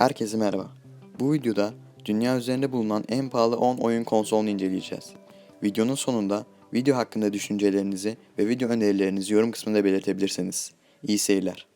Herkese merhaba. Bu videoda dünya üzerinde bulunan en pahalı 10 oyun konsolunu inceleyeceğiz. Videonun sonunda video hakkında düşüncelerinizi ve video önerilerinizi yorum kısmında belirtebilirsiniz. İyi seyirler.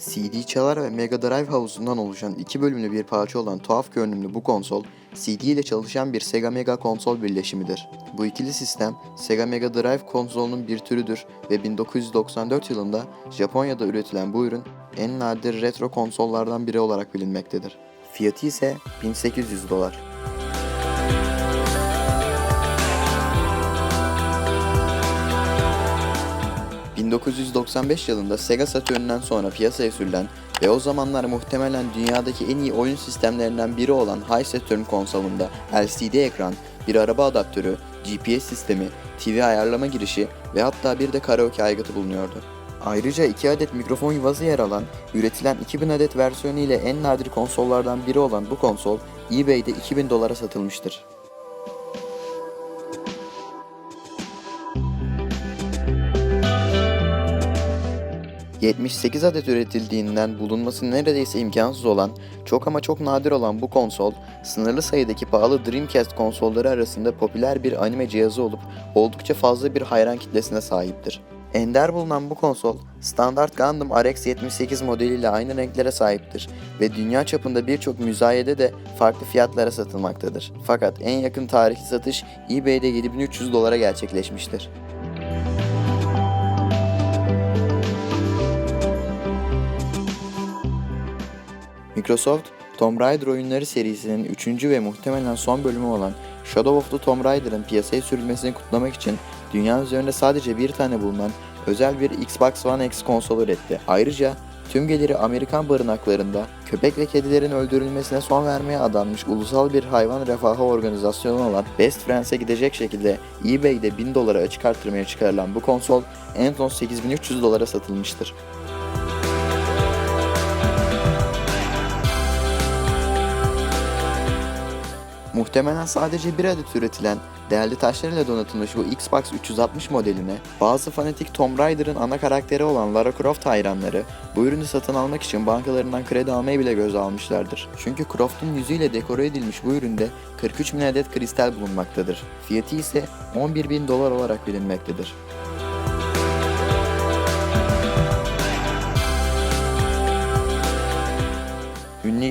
CD çalar ve Mega Drive havuzundan oluşan iki bölümlü bir parça olan tuhaf görünümlü bu konsol, CD ile çalışan bir Sega Mega konsol birleşimidir. Bu ikili sistem, Sega Mega Drive konsolunun bir türüdür ve 1994 yılında Japonya'da üretilen bu ürün en nadir retro konsollardan biri olarak bilinmektedir. Fiyatı ise 1800 dolar. ...1995 yılında Sega Saturn'dan sonra piyasaya sürülen ve o zamanlar muhtemelen dünyadaki en iyi oyun sistemlerinden biri olan High Saturn konsolunda LCD ekran, bir araba adaptörü, GPS sistemi, TV ayarlama girişi ve hatta bir de karaoke aygıtı bulunuyordu. Ayrıca 2 adet mikrofon yuvası yer alan, üretilen 2000 adet versiyonu ile en nadir konsollardan biri olan bu konsol, eBay'de 2000 dolara satılmıştır. ...78 adet üretildiğinden bulunması neredeyse imkansız olan, çok ama çok nadir olan bu konsol, sınırlı sayıdaki pahalı Dreamcast konsolları arasında popüler bir anime cihazı olup oldukça fazla bir hayran kitlesine sahiptir. Ender bulunan bu konsol, standart Gundam RX-78 modeliyle aynı renklere sahiptir ve dünya çapında birçok müzayede de farklı fiyatlara satılmaktadır. Fakat en yakın tarihli satış eBay'de 7300 dolara gerçekleşmiştir. Microsoft, Tomb Raider oyunları serisinin 3. ve muhtemelen son bölümü olan Shadow of the Tomb Raider'ın piyasaya sürülmesini kutlamak için dünya üzerinde sadece bir tane bulunan özel bir Xbox One X konsol üretti. Ayrıca tüm geliri Amerikan barınaklarında köpek ve kedilerin öldürülmesine son vermeye adanmış ulusal bir hayvan refahı organizasyonu olan Best Friends'e gidecek şekilde eBay'de 1000 dolara açık artırmaya çıkarılan bu konsol en son 8300 dolara satılmıştır. Muhtemelen sadece bir adet üretilen, değerli taşlarıyla donatılmış bu Xbox 360 modeline bazı fanatik Tomb Raider'ın ana karakteri olan Lara Croft hayranları bu ürünü satın almak için bankalarından kredi almayı bile göze almışlardır. Çünkü Croft'un yüzüyle dekore edilmiş bu üründe 43 bin adet kristal bulunmaktadır. Fiyatı ise 11 bin dolar olarak bilinmektedir.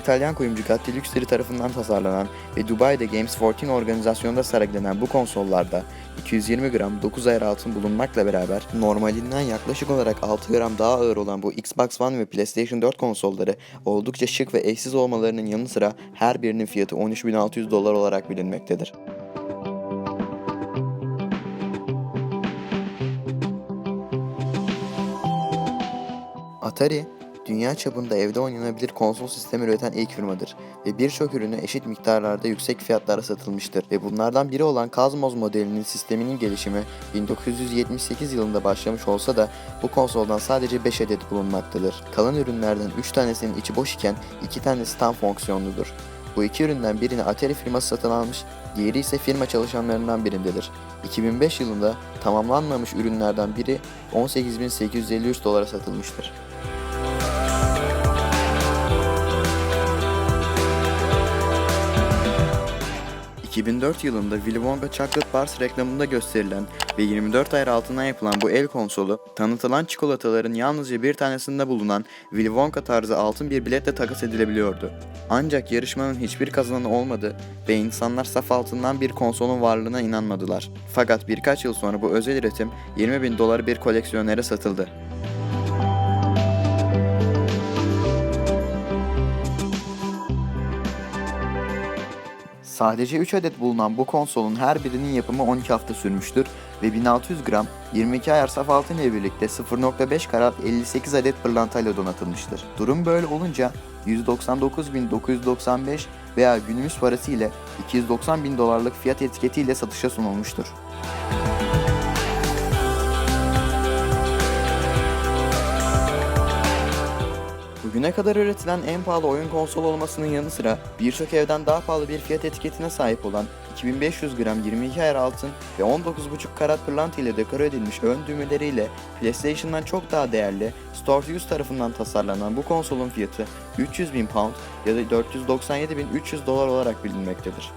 İtalyan kuyumcu Gatti tarafından tasarlanan ve Dubai'de Games 14 organizasyonunda sergilenen bu konsollarda 220 gram 9 ayar altın bulunmakla beraber normalinden yaklaşık olarak 6 gram daha ağır olan bu Xbox One ve PlayStation 4 konsolları oldukça şık ve eşsiz olmalarının yanı sıra her birinin fiyatı 13.600 dolar olarak bilinmektedir. Atari, dünya çapında evde oynanabilir konsol sistemi üreten ilk firmadır ve birçok ürünü eşit miktarlarda yüksek fiyatlara satılmıştır ve bunlardan biri olan Cosmos modelinin sisteminin gelişimi 1978 yılında başlamış olsa da bu konsoldan sadece 5 adet bulunmaktadır. Kalan ürünlerden 3 tanesinin içi boş iken 2 tanesi tam fonksiyonludur. Bu iki üründen birini Atari firması satın almış, diğeri ise firma çalışanlarından birindedir. 2005 yılında tamamlanmamış ürünlerden biri 18.853 dolara satılmıştır. 2004 yılında Willy Wonka Chocolate Bars reklamında gösterilen ve 24 ayar altından yapılan bu el konsolu, tanıtılan çikolataların yalnızca bir tanesinde bulunan Willy Wonka tarzı altın bir biletle takas edilebiliyordu. Ancak yarışmanın hiçbir kazananı olmadı ve insanlar saf altından bir konsolun varlığına inanmadılar. Fakat birkaç yıl sonra bu özel üretim 20 bin dolar bir koleksiyonere satıldı. Sadece 3 adet bulunan bu konsolun her birinin yapımı 12 hafta sürmüştür ve 1600 gram 22 ayar saf altın ile birlikte 0.5 karat 58 adet pırlantayla donatılmıştır. Durum böyle olunca 199.995 veya günümüz parası ile 290 bin dolarlık fiyat etiketiyle satışa sunulmuştur. Bugüne kadar üretilen en pahalı oyun konsolu olmasının yanı sıra birçok evden daha pahalı bir fiyat etiketine sahip olan 2500 gram 22 ayar altın ve 19,5 karat pırlanta ile dekore edilmiş ön düğmeleriyle PlayStation'dan çok daha değerli Stortius tarafından tasarlanan bu konsolun fiyatı 300 bin pound ya da 497.300 dolar olarak bilinmektedir.